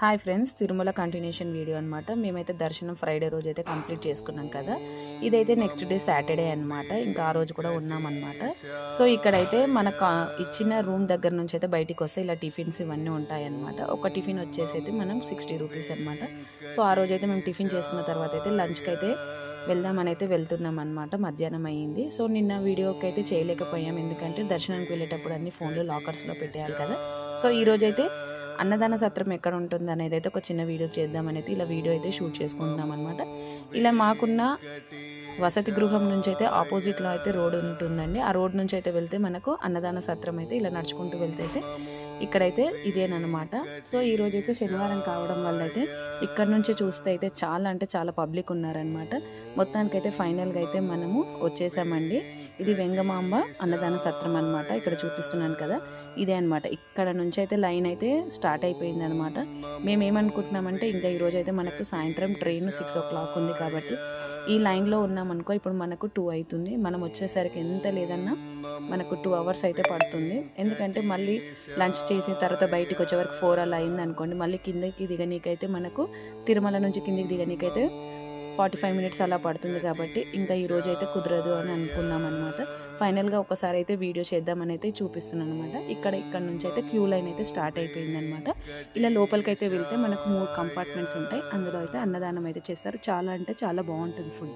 Hi friends Tirumala continuation video అనమాట మేమైతే దర్శనం ఫ్రైడే రోజు అయితే కంప్లీట్ చేసుకున్నాం కదా. ఇదైతే నెక్స్ట్ డే సాటర్డే అనమాట ఇంకా ఆ రోజు కూడా ఉన్నామన్నమాట సో ఇక్కడైతే మన ఇచ్చిన రూమ్ దగ్గర నుంచి అయితే బయటికి వస్తే ఇలా టిఫిన్స్ ఇవన్నీ ఉంటాయన్నమాట ఒక టిఫిన్ వచ్చేసి అయితే మనం సిక్స్టీ రూపీస్ అనమాట సో ఆ రోజు అయితే మేము టిఫిన్ చేసుకున్న తర్వాత అయితే లంచ్కి అయితే వెళ్దామని అయితే వెళ్తున్నాం అనమాట మధ్యాహ్నం అయ్యింది సో నిన్న వీడియోకి అయితే చేయలేకపోయాం. ఎందుకంటే దర్శనానికి వెళ్ళేటప్పుడు అన్ని ఫోన్లు లాకర్స్లో పెట్టేయాలి కదా. సో ఈ అయితే అన్నదాన సత్రం ఎక్కడ ఉంటుంది అనేది అయితే ఒక చిన్న వీడియో చేద్దామని అయితే ఇలా వీడియో అయితే షూట్ చేసుకుంటున్నాం అనమాట ఇలా మాకున్న వసతి గృహం నుంచి అయితే ఆపోజిట్లో అయితే రోడ్ ఉంటుందండి. ఆ రోడ్ నుంచి అయితే వెళ్తే మనకు అన్నదాన సత్రం అయితే ఇలా నడుచుకుంటూ వెళ్తే అయితే ఇక్కడైతే ఇదేనమాట సో ఈరోజు అయితే శనివారం కావడం వల్ల అయితే ఇక్కడ నుంచి చూస్తే అయితే చాలా అంటే చాలా పబ్లిక్ ఉన్నారనమాట మొత్తానికైతే ఫైనల్గా అయితే మనము వచ్చేసామండి. ఇది వెంగమాంబ అన్నదాన సత్రం అనమాట ఇక్కడ చూపిస్తున్నాను కదా. ఇదే అనమాట ఇక్కడ నుంచి అయితే లైన్ అయితే స్టార్ట్ అయిపోయింది అనమాట మేము ఏమనుకుంటున్నామంటే ఇంకా ఈరోజు అయితే మనకు సాయంత్రం ట్రైన్ సిక్స్ ఓ క్లాక్ ఉంది కాబట్టి ఈ లైన్లో ఉన్నామనుకో ఇప్పుడు మనకు టూ అవుతుంది. మనం వచ్చేసరికి ఎంత లేదన్నా మనకు టూ అవర్స్ అయితే పడుతుంది. ఎందుకంటే మళ్ళీ లంచ్ చేసిన తర్వాత బయటికి వచ్చే వరకు ఫోర్ అలా అయింది అనుకోండి మళ్ళీ కిందకి దిగనీకైతే మనకు తిరుమల నుంచి కిందికి దిగనీకైతే ఫార్టీ ఫైవ్ మినిట్స్ అలా పడుతుంది కాబట్టి ఇంకా ఈ అయితే కుదరదు అని అనుకున్నాం అనమాట ఫైనల్గా ఒకసారి అయితే వీడియో చేద్దామని అయితే చూపిస్తున్నాను అనమాట ఇక్కడ ఇక్కడ నుంచి అయితే క్యూ లైన్ అయితే స్టార్ట్ అయిపోయింది అనమాట ఇలా లోపలికి అయితే వెళ్తే మనకు మూడు కంపార్ట్మెంట్స్ ఉంటాయి. అందులో అయితే అన్నదానం అయితే చేస్తారు. చాలా అంటే చాలా బాగుంటుంది ఫుడ్